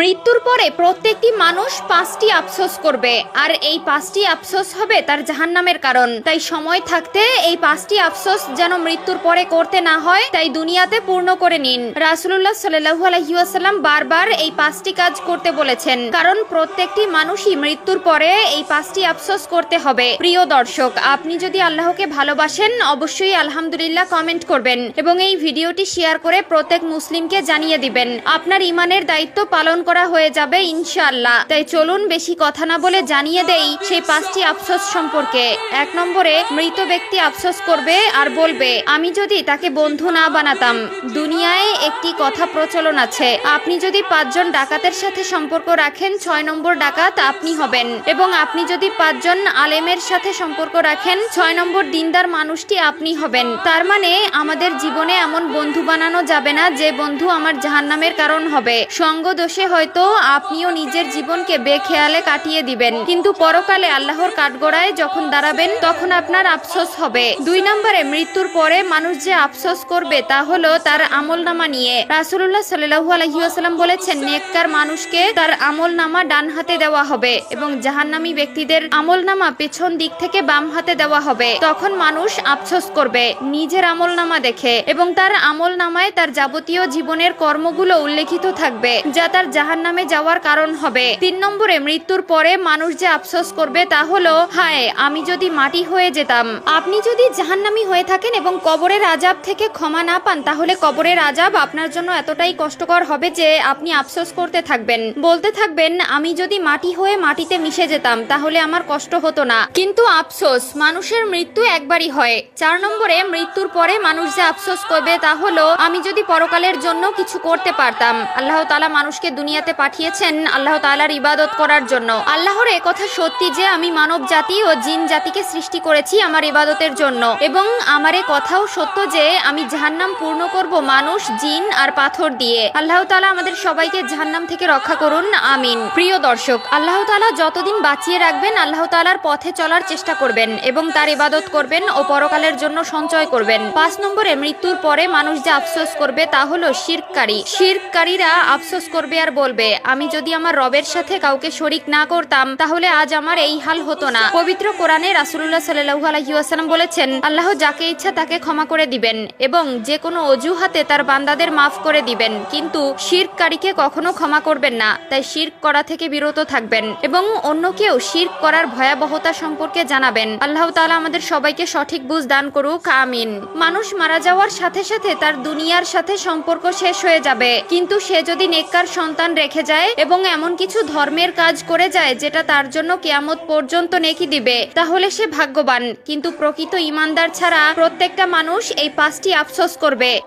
মৃত্যুর পরে প্রত্যেকটি মানুষ পাঁচটি আফসোস করবে। আর এই পাঁচটি আফসোস হবে তার জাহান্নামের কারণ। তাই সময় থাকতে এই পাঁচটি আফসোস যেন মৃত্যুর পরে করতে না হয়, তাই দুনিয়াতে পূর্ণ করে নিন। রাসুল্লাহ সাল্লাহু আলহিউসাল্লাম বারবার এই পাঁচটি কাজ করতে বলেছেন। কারণ প্রত্যেকটি মানুষই মৃত্যুর পরে এই পাঁচটি আফসোস করতে হবে। প্রিয় দর্শক, আপনি যদি আল্লাহকে ভালোবাসেন, অবশ্যই আলহামদুলিল্লাহ কমেন্ট করবেন এবং এই ভিডিওটি শেয়ার করে প্রত্যেক মুসলিমকে জানিয়ে দিবেন। আপনার ইমানের দায়িত্ব পালন করা হয়ে যাবে, ইনশাআল্লাহ। তাই চলুন বেশি কথা না বলে জানিয়ে দেই সেই পাঁচটি আফসোস সম্পর্কে। এক নম্বরে, মৃত ব্যক্তি আফসোস করবে আর বলবে, আমি যদি তাকে বন্ধু না বানাতাম, দুনিয়ায় একটি কথা প্রচলন আছে। আপনি যদি পাঁচজন ডাকাতের সাথে সম্পর্ক রাখেন, ছয় নম্বর ডাকাত আপনি হবেন। এবং আপনি যদি পাঁচজন আলেমের সাথে সম্পর্ক রাখেন, ছয় নম্বর দিনদার মানুষটি আপনি হবেন। তার মানে আমাদের জীবনে এমন বন্ধু বানানো যাবে না, যে বন্ধু আমার জাহান্নামের কারণ হবে। সঙ্গ দোষে হয়তো আপনিও নিজের জীবনকে বেখেয়ালে কাটিয়ে দিবেন। কিন্তু পরকালে আল্লাহর কাঠগড়ায় যখন দাঁড়াবেন, তখন আপনার আফসোস হবে। দুই নম্বরে, মৃত্যুর পরে মানুষ যে আফসোস করবে, তা হলো তার আমল নামা নিয়ে রাসুল্লাহ সাল্লাহু আলহিউসালাম বলেছেন, নেককার মানুষকে তার আমল নামা ডান হাতে দেওয়া হবে এবং জাহান্নামী ব্যক্তিদের আমল নামা পেছন দিক থেকে বাম হাতে দেওয়া হবে। তখন মানুষ আফসোস করবে, নিজের আমল নামা দেখে এবং তার আমল নামায় তার যাবতীয় জীবনের কর্মগুলো উল্লেখিত থাকবে, যা তার জাহান নামে যাওয়ার কারণ হবে। তিন নম্বরে মৃত্যুর পরে মানুষ যে আফসোস করবে তা হলো, হায়, আমি যদি মাটি হয়ে যেতাম। আপনি যদি জাহান্নামী হয়ে থাকেন এবং কবরের আজাব থেকে ক্ষমা না পান, তাহলে কবরের আজাব আপনার জন্য এতটাই কষ্টকর হবে যে আপনি আফসোস করতে থাকবেন। বলতে থাকবেন, আমি যদি মাটি হয়ে মাটিতে মিশে যেতাম, তাহলে আমার কষ্ট হতো না। কিন্তু আফসোস, মানুষের মৃত্যু একবারই হয়। চার নম্বরে মৃত্যুর পরে মানুষ যে আফসোস করবে তা হলো, আমি যদি পরকালের জন্য কিছু করতে পারতাম। আল্লাহ তালা মানুষকে দুনিয়াতে পাঠিয়েছেন আল্লাহ তালার ইবাদত করার জন্য। আল্লাহর কথা সত্যি যে আমি মানব জাতি ও জিন জাতিকে সৃষ্টি করেছি আমার ইবাদতের জন্য। এবং আমার এ কথাও সত্য যে আমি জাহান্নাম পূর্ণ করব মানুষ, জিন আর পাথর দিয়ে। আল্লাহ তালা আমাদের সবাইকে জাহান্নাম থেকে রক্ষা করুন। আমিন। প্রিয় দর্শক, আল্লাহ তালা যতদিন বাঁচিয়ে রাখবেন, আল্লাহ তালার পথে চলার চেষ্টা করবেন এবং তার ইবাদত করবেন ও পরকালের জন্য সঞ্চয় করবেন। পাঁচ নম্বরে মৃত্যুর পরে মানুষ যে আফসোস করবে তা হলো শিরকারী। শিরকারীরা আফসোস করবে আর বলবে আমি যদি আমার রবের সাথে কাউকে শরিক না করতাম, তাহলে আজ আমার এই হাল হতো না। পবিত্র কোরআনে রাসুল্লাহ সাল্লাহু আলহিউসালাম বলেছেন, আল্লাহ যাকে ইচ্ছা তাকে ক্ষমা করে দিবেন এবং যে কোনো অজুহাতে তার বান্দাদের মাফ করে দিবেন। কিন্তু শিরকারীকে কখনো ক্ষমা করবেন না, তাই শির্ক করা থেকে বিরত থাকবেন এবং অন্য কেউ শির্ক করার ভয়াবহতা সম্পর্কে জানাবেন। আল্লাহ তালা আমাদের সবাইকে সঠিক বুঝ দান করুক, আমিন। মানুষ মারা যাওয়ার সাথে সাথে তার দুনিয়ার সাথে সম্পর্ক শেষ হয়ে যাবে, কিন্তু সে যদি নেককার সন্তান রেখে যায় এবং এমন কিছু ধর্মের কাজ করে যায় যেটা তার জন্য কেয়ামত পর্যন্ত নেকি দিবে। তাহলে সে ভাগ্যবান। কিন্তু প্রকৃত ইমানদার ছাড়া প্রত্যেকটা মানুষ এই পাঁচটি আফসোস করবে।